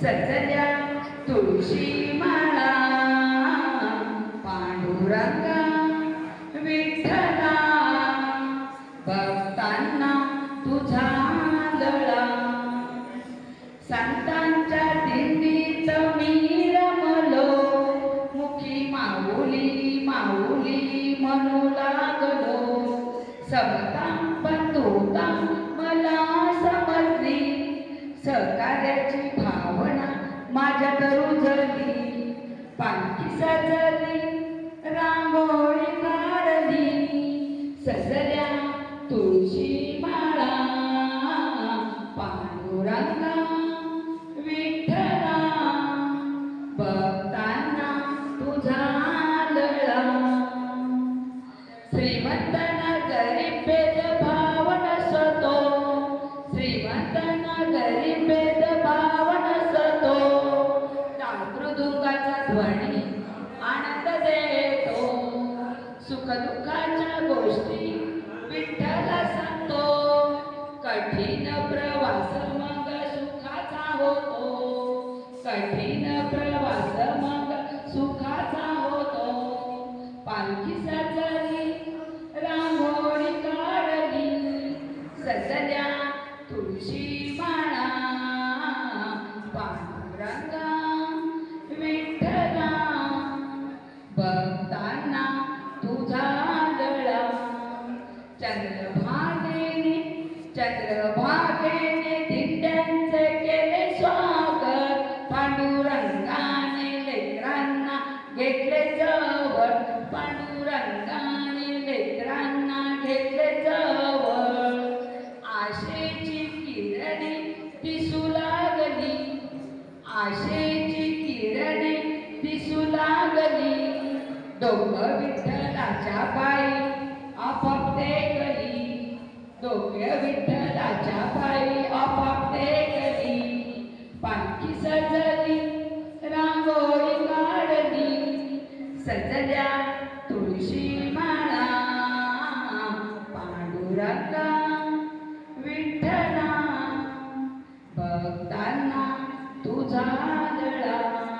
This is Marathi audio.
सजल्या तुळशी माळा पांडुरंगा विठ्ठला. भक्तांना तुझा लळा संतांच्या दिंडीत मी रमलो. मुखी माऊली माऊली म्हणू लागलो. समता बंधुता माझ्यात रुजली पालखी सजली रांगोळी काढली सजल्या तुळशी माळा पांडुरंगा विठ्ठला बघताना तुझा लळा. श्रीमंत गरीब भेदभाव नसतो श्रीमंत मृदुंगाचा आनंद देतो सुख दुःखाच्या गोष्टी विठ्ठला सांगतो. कठीण प्रवास मग सुखाचा होतो. कठीण प्रवास मग सुखाचा होतो. पालखी सजली रांगोळी काढली सजल्या तुळशी माळा पांडुरंगा पांडुरंगाने लेकरांना घेतले जवळ. आशेची किरणे दिसू लागली. आशेची किरणे दिसू लागली. डोकं विठ्ठलाच्या पायी आपाप टेकली डोकं विठ्ठलाच्या पायी आपाप टेकली पालखी सजली रांगोळी काढली. सजल्या तुळशी माळा पांडुरंगा विठ्ठला. बघताना तुझा दळा